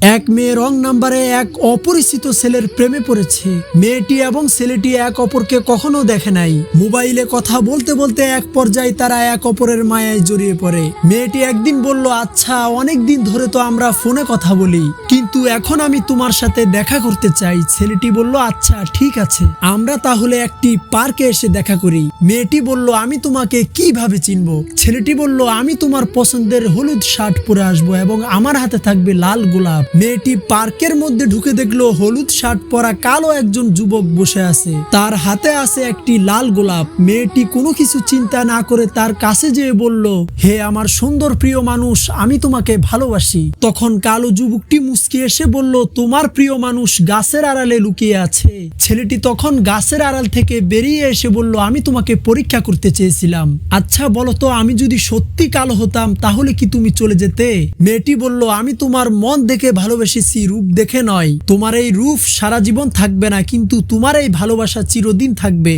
এক মেয়ে রং নাম্বারে এক অপরিচিত ছেলের প্রেমে পড়েছে। মেয়েটি এবং ছেলেটি এক অপরকে কখনো দেখে নাই। মোবাইলে কথা বলতে বলতে এক পর্যায়ে তারা এক অপরের মায়ায় জড়িয়ে পড়ে। মেয়েটি একদিন বলল আচ্ছা অনেক দিন ধরে তো আমরা ফোনে কথা বলি, কিন্তু এখন আমি তোমার সাথে দেখা করতে চাই। ছেলেটি বলল আচ্ছা ঠিক আছে। আমরা তাহলে একটি পার্কে এসে দেখা করি। মেয়েটি বলল, আমি তোমাকে কীভাবে চিনব? ছেলেটি বলল, আমি তোমার পছন্দের হলুদ শার্ট পরে আসব এবং আমার হাতে থাকবে লাল গোলাপ। মেয়েটি পার্কের মধ্যে ঢুকে দেখল হলুদ শার্ট পরা কালো একজন যুবক বসে আছে। তার হাতে আছে একটি লাল গোলাপ। মেয়েটি কোনো কিছু চিন্তা না করে তার কাছে যেয়ে বলল, হে আমার সুন্দর প্রিয় মানুষ, আমি তোমাকে ভালোবাসি। তখন কালো যুবকটি মুচকি এসে বলল, তোমার প্রিয় মানুষ গাছের আড়ালে লুকিয়ে আছে। ছেলেটি তখন গাছের আড়াল থেকে বেরিয়ে এসে বলল, আমি তোমাকে পরীক্ষা করতে চেয়েছিলাম। আচ্ছা বলো তো, আমি যদি সত্যি কালো হতাম, তাহলে কি তুমি চলে যেতে? মেয়েটি বলল, আমি তোমার মন দেখে ভালোবেসেছি রূপ দেখে নয়। তোমার এই রূপ সারা জীবন থাকবে না, কিন্তু তোমার এই ভালোবাসা চিরদিন থাকবে।